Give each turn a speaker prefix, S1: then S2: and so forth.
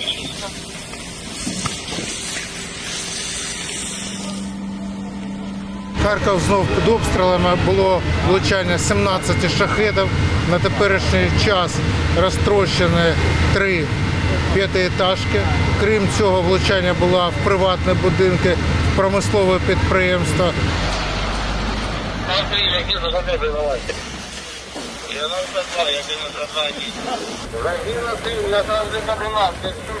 S1: Чисто.
S2: Харків знов під обстрілами було влучання 17 шахедів. На теперішній час розтрощені три п'ятиэтажки. Крім цього, влучання було в приватні будинки, в промислове підприємство.
S3: Я задержи, давай. Я на 102, я не на 102. Загина